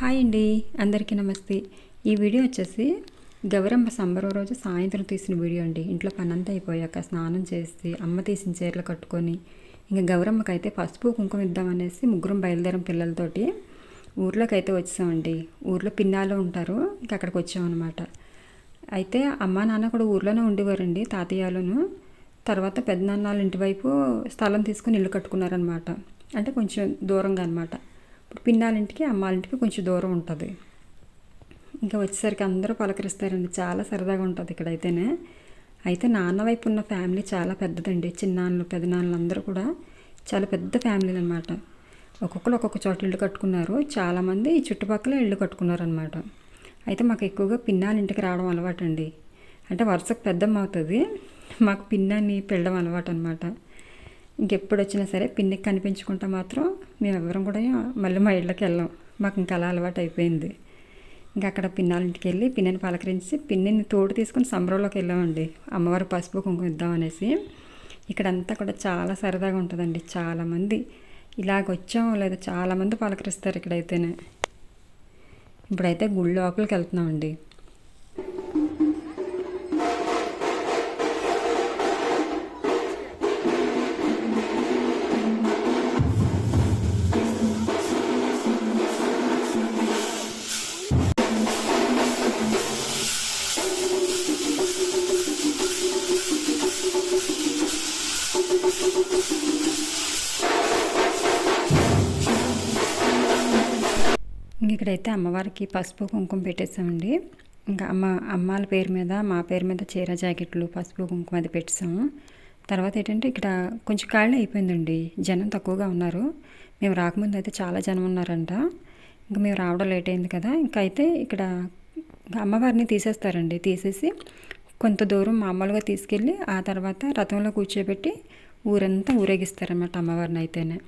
Hi అండి. అందరికీ నమస్తే. ఈ వీడియో వచ్చేసి గౌరమ్మ సంబరం రోజు సాయంత్రం తీసిన వీడియో అండి. ఇంట్లో పనంతా అయిపోయాక స్నానం చేసి అమ్మ తీసిన చీరలు కట్టుకొని ఇంకా గౌరమ్మకి అయితే పసుపు కుంకుమ ఇద్దామనేసి ముగ్గురం బయలుదేరం పిల్లలతోటి. ఊర్లోకి అయితే వచ్చామండి. ఊర్లో పిన్నాలు ఉంటారు. ఇంకా అక్కడికి వచ్చామన్నమాట. అయితే అమ్మ నాన్న కూడా ఊర్లోనే ఉండేవారండి తాతయ్యలోను. తర్వాత పెద్దనాన్న ఇంటి వైపు స్థలం తీసుకుని ఇల్లు కట్టుకున్నారనమాట అంటే కొంచెం దూరంగా అనమాట ఇప్పుడు పిన్నాలింటికి అమ్మాలింటికి కొంచెం దూరం ఉంటుంది. ఇంకా వచ్చేసరికి అందరూ పలకరిస్తారండి. చాలా సరదాగా ఉంటుంది ఇక్కడైతేనే. అయితే నాన్న వైపు ఉన్న ఫ్యామిలీ చాలా పెద్దదండి. చిన్నాన్నలు పెదనాన్నలు అందరూ కూడా చాలా పెద్ద ఫ్యామిలీలు అనమాట ఒక్కొక్కరు ఒక్కొక్క చోట ఇల్లు కట్టుకున్నారు. చాలామంది ఈ చుట్టుపక్కల ఇల్లు కట్టుకున్నారు అనమాట అయితే మాకు ఎక్కువగా పిన్నాలింటికి రావడం అలవాటు అండి అంటే వరుసకు పెద్దమ్మ అవుతుంది మాకు పిన్నాన్ని పెళ్ళడం అలవాటు అనమాట ఇంకెప్పుడు వచ్చినా సరే పిన్నికి కనిపించుకుంటా మాత్రం మేము ఎవరం కూడా మళ్ళీ మా ఇళ్ళకి వెళ్ళాం. మాకు ఇంకా అలా అలవాటు అయిపోయింది. ఇంకా అక్కడ పిన్నాలింటికి వెళ్ళి పిన్నని పలకరించి పిన్నిని తోడు తీసుకుని సంబరంలోకి వెళ్ళామండి. అమ్మవారి పసుపు కుంకుమ ఇద్దామనేసి ఇక్కడంతా కూడా చాలా సరదాగా ఉంటుందండి. చాలామంది ఇలాగ వచ్చాము లేదా చాలామంది పలకరిస్తారు ఇక్కడైతేనే. ఇప్పుడైతే గుడి లోపలికి వెళ్తున్నామండి. ఇక్కడైతే అమ్మవారికి పసుపు కుంకుమ పెట్టేసామండి ఇంకా అమ్మ అమ్మాల పేరు మీద మా పేరు మీద చీర జాకెట్లు పసుపు కుంకుమ అది పెట్టేసాము తర్వాత ఏంటంటే ఇక్కడ కొంచెం ఖాళీ అయిపోయిందండి. జనం తక్కువగా ఉన్నారు. మేము రాకముందు అయితే చాలా జనం ఉన్నారంట. ఇంకా మేము రావడం లేట్ అయింది కదా. ఇంకా అయితే ఇక్కడ అమ్మవారిని తీసేస్తారండి. తీసేసి కొంత దూరం మామూలుగా తీసుకెళ్ళి ఆ తర్వాత రథంలో కూర్చోబెట్టి ఊరంతా ఊరేగిస్తారన్నమాట అమ్మవారిని అయితేనే.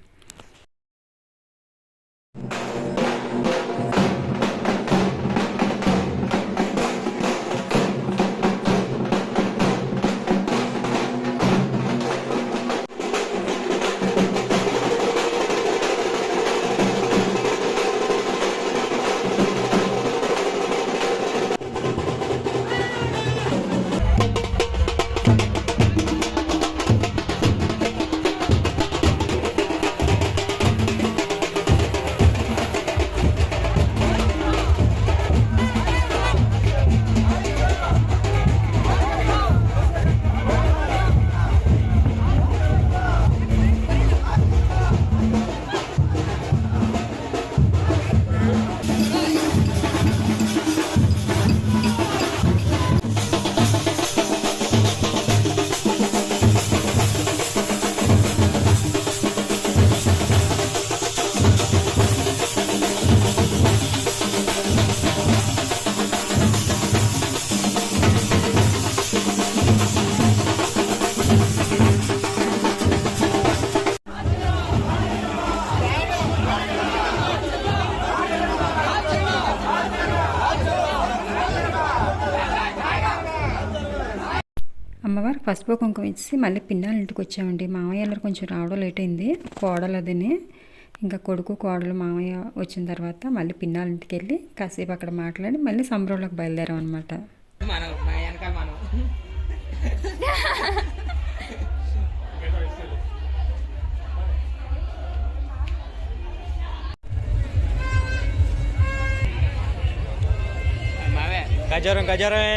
పసుపు కుంకుమ ఇచ్చి మళ్ళీ పిన్నాల ఇంటికి వచ్చామండి మామయ్య వాళ్ళకి కొంచెం రావడం లేట్ అయింది. కోడలు అదిని. ఇంకా కొడుకు కోడలు మామయ్య వచ్చిన తర్వాత మళ్ళీ పిన్నాల ఇంటికి వెళ్ళి కాసేపు అక్కడ మాట్లాడి మళ్ళీ సంబరంలోకి బయలుదేరాం అనమాట మనం మా వెనకాల మనం. మావే. గజరం గజరమే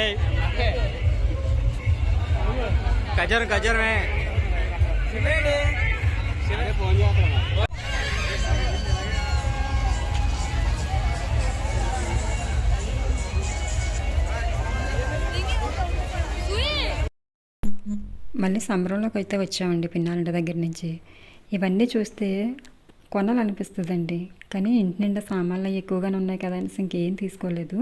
గజరం గజరమే ఫోన్ చేస్తాను మళ్ళీ సంబరంలోకి అయితే వచ్చామండి పిన్నాలంట దగ్గర నుంచి. ఇవన్నీ చూస్తే కొనాలనిపిస్తుందండి. కానీ ఇంటి నిండా సామాన్లు ఎక్కువగానే ఉన్నాయి కదా అనేసి ఇంకేం తీసుకోలేదు.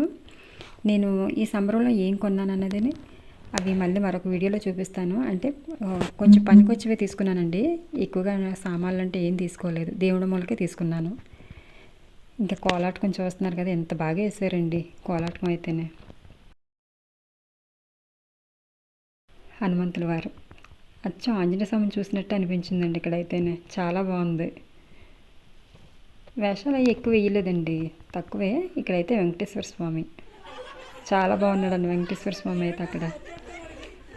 నేను ఈ సంబరంలో ఏం కొన్నాను అన్నదని అవి మళ్ళీ మరొక వీడియోలో చూపిస్తాను. అంటే కొంచెం పనికొచ్చివే తీసుకున్నానండి. ఎక్కువగా సామాన్లు అంటే ఏం తీసుకోలేదు. దేవుడి మూలకే తీసుకున్నాను. ఇంకా కోలాటకం చూస్తున్నారు కదా ఎంత బాగా వేసారండి కోలాటకం అయితేనే. హనుమంతుల వారు. అచ్చం ఆంజనేయ స్వామిని చూసినట్టు అనిపించిందండి ఇక్కడైతేనే. చాలా బాగుంది. వేషాలు అవి ఎక్కువ వేయలేదండి. తక్కువే. ఇక్కడైతే వెంకటేశ్వర స్వామి. చాలా బాగున్నాడండి వెంకటేశ్వర స్వామి అయితే అక్కడ.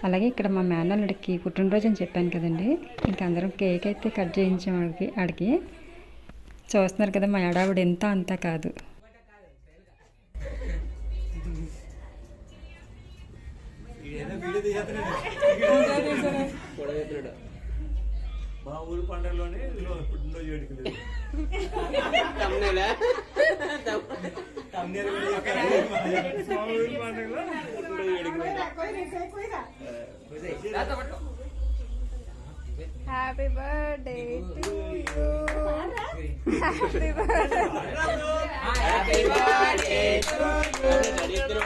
అలాగే ఇక్కడ మా మేనల్లుడికి పుట్టినరోజు అని చెప్పాను కదండి. ఇంకా అందరం కేక్ అయితే కట్ చేయించాం ఆడికి ఆడికి. చూస్తున్నారు కదా మా ఏడావిడ ఎంత అంతా కాదు. మా ఊరు పండుగలోనే పుట్టినరోజు వేడుకలు తమ్మునేలా తమ్మునేరు మా ఊరు పండుగలో పుట్టినరోజు happy birthday to you happy birthday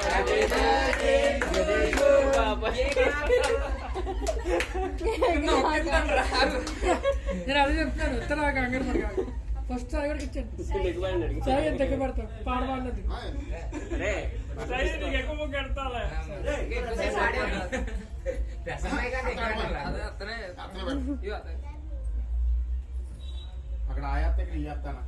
happy birthday to you happy birthday నేను అదే చెప్తాను ఉత్తర కంగారు పడక ఫస్ట్ అది కూడా ఇచ్చాను సరే ఎంత దగ్గర పడతాను పాడవాళ్ళది అక్కడ ఆయాత ఇక్కడ ఈ యాత్తానా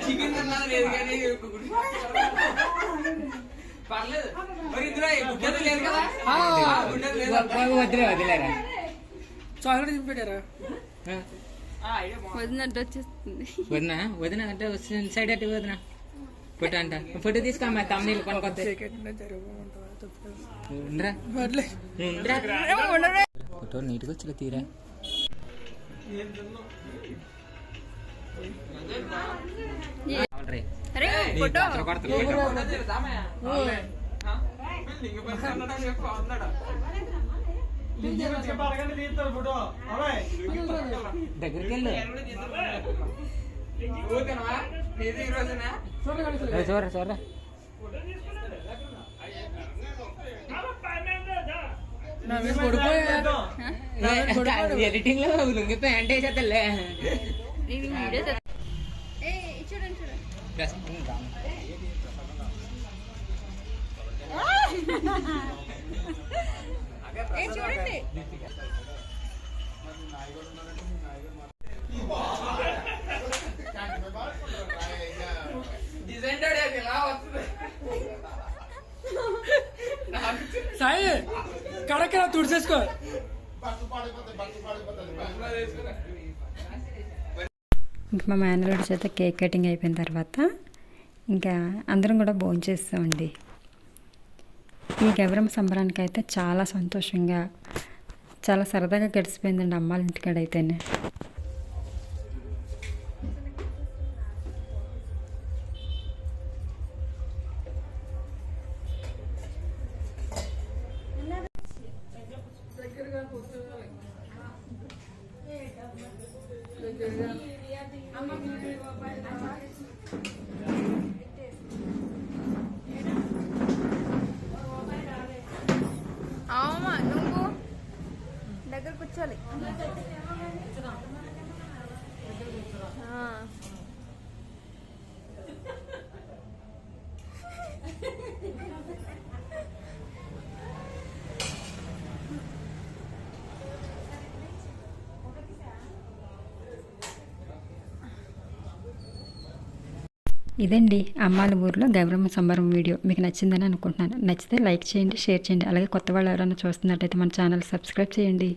చికెన్ తిన్నాను లేదు కానీ పర్లేదు. మరి ఇందులో గుడ్డలు లేదు కదా? గుడ్డలు లేదు వదిలే వదిలేరా చాక్లెట్ దింపెట్టారా వచ్చేస్తుంది. వదిన వదిన అంటే సైడ్ అటు వదిన. ఫోటో అంట. ఫోటో తీసుకోమ్మా తమ్ముళ్ళు ఉండరా. ఫోటో నీట్గా వచ్చి తీరా. దగ్గరికి వెళ్ళు. చూడరా చూడరా ఎడిటింగ్లో లుంగి ప్యాంట్ వేసేద్దలే. చూడండి ఏ చూడండి డిజైన్ సాయి కడక తుడిచేసుకో? ఇంకా మా మేనల్లుడి చేత కేక్ కటింగ్ అయిపోయిన తర్వాత ఇంకా అందరం కూడా భోంచేస్తామండి ఈ గౌరమ్మ సంబరానికి అయితే చాలా సంతోషంగా చాలా సరదాగా గడిచిపోయిందండి అమ్మాళ్ళ ఇంటికాడైతేనే. దగ్గర కూర్చోాలి ఇదండి అమ్మాల ఊర్లో గౌరమ్మ సంబరం వీడియో. మీకు నచ్చిందని అనుకుంటున్నాను. నచ్చితే లైక్ చేయండి షేర్ చేయండి. అలాగే కొత్త వాళ్ళు ఎవరైనా చూస్తున్నట్టయితే మన ఛానల్ సబ్స్క్రైబ్ చేయండి.